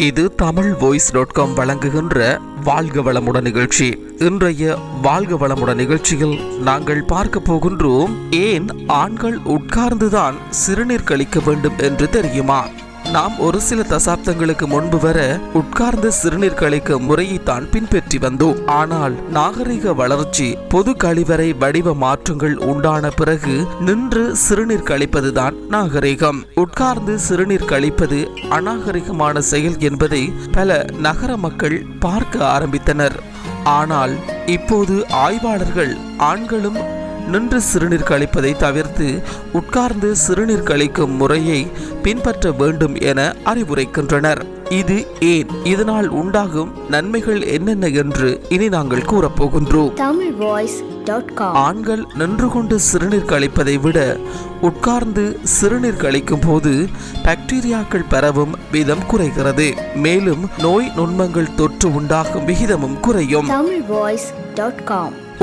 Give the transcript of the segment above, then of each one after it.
இது Tamil voice dot com வழங்குகின்ற வாழ்க வளமுடன் நிகழ்ச்சி. இன்றைய வாழ்க வளமுடன் நிகழ்ச்சியில் நாங்கள் பார்க்க போகின்றோம் ஏன் ஆண்கள் உட்கார்ந்துதான் சிறுநீர் கழிக்க வேண்டும் என்று தெரியுமா? நாம் ஒரு சில தசாப்தங்களுக்கு முன்பு வர உட்கார்ந்த சிறுநீர் கழிக்க முறையைத்தான் பின்பற்றி வந்தோம். ஆனால் நாகரிக வளர்ச்சி பொது கழிவறை வடிவ மாற்றங்கள் உண்டான பிறகு நின்று சிறுநீர் கழிப்பதுதான் நாகரிகம். உட்கார்ந்து சிறுநீர் கழிப்பது அநாகரிகமான செயல் என்பதை பல நகர மக்கள் பார்க்க ஆரம்பித்தனர். ஆனால் இப்போது ஆய்வாளர்கள் ஆண்களும் நின்று சிறுநீர் கழிப்பதை தவிர்த்து உட்கார்ந்து சிறுநீர் கழிக்கும் முறையை பின்பற்ற வேண்டும் என அறிவுரைக்கின்றனர். இது ஏன் இதனால் உண்டாகும் நன்மைகள் என்னென்ன என்று இனி நாங்கள் கூறப்போகின்றோம். வாய்ஸ் டாட் காம் ஆண்கள் நின்று கொண்டு சிறுநீர் கழிப்பதை விட உட்கார்ந்து சிறுநீர் கழிக்கும் போது பாக்டீரியாக்கள் பரவும் வீதம் குறைகிறது. மேலும் நோய் நுண்மங்கள் தொற்று உண்டாகும் விகிதமும் குறையும்.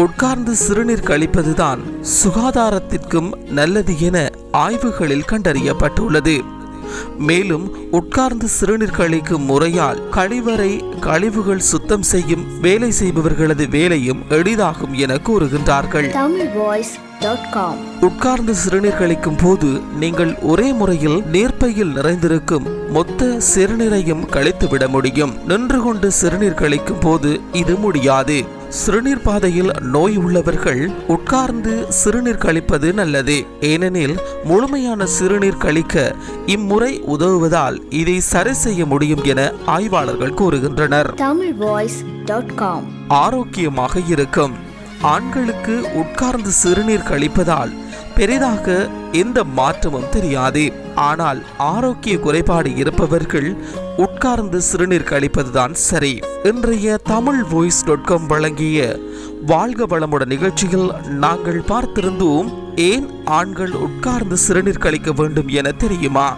உட்கார்ந்து சிறுநீர் கழிப்பதுதான் சுகாதாரத்திற்கும் நல்லது என ஆய்வுகளில் கண்டறியப்பட்டுள்ளது. மேலும் உட்கார்ந்து சிறுநீர் கழிக்கும் முறையால் கழிவறை கழிவுகள் சுத்தம் செய்யும் வேலை செய்பவர்களது வேலையும் எளிதாகும் என கூறுகின்றார்கள். உட்கார்ந்து சிறுநீர் கழிக்கும் போது நீங்கள் ஒரே முறையில் நீர்ப்பையில் நிறைந்திருக்கும் மொத்த சிறுநீரையும் கழித்துவிட முடியும். நின்று கொண்டு சிறுநீர் கழிக்கும் போது இது முடியாது. சிறுநீர் பாதையில் நோய் உள்ளவர்கள் உட்கார்ந்து சிறுநீர் கழிப்பது நல்லது. ஏனெனில் முழுமையான சிறுநீர் கழிக்க இம்முறை உதவுவதால் இதை சரி செய்ய முடியும் என ஆய்வாளர்கள் கூறுகின்றனர். ஆரோக்கியமாக இருக்கும். ஆண்களுக்கு உட்கார்ந்து சிறுநீர் கழிப்பதால் பெரிதாக எந்த மாற்றமும் தெரியாது. ஆனால் ஆரோக்கிய குறைபாடு இருப்பவர்கள் உட்கார்ந்து சிறுநீர் கழிப்பதுதான் சரி. இன்றைய தமிழ் வாய்ஸ் டாட் காம் வழங்கிய வாழ்க வளமுடன் நிகழ்ச்சியில் நாங்கள் பார்த்திருந்தோம் ஏன் ஆண்கள் உட்கார்ந்து சிறுநீர் கழிக்க வேண்டும் என தெரியுமா?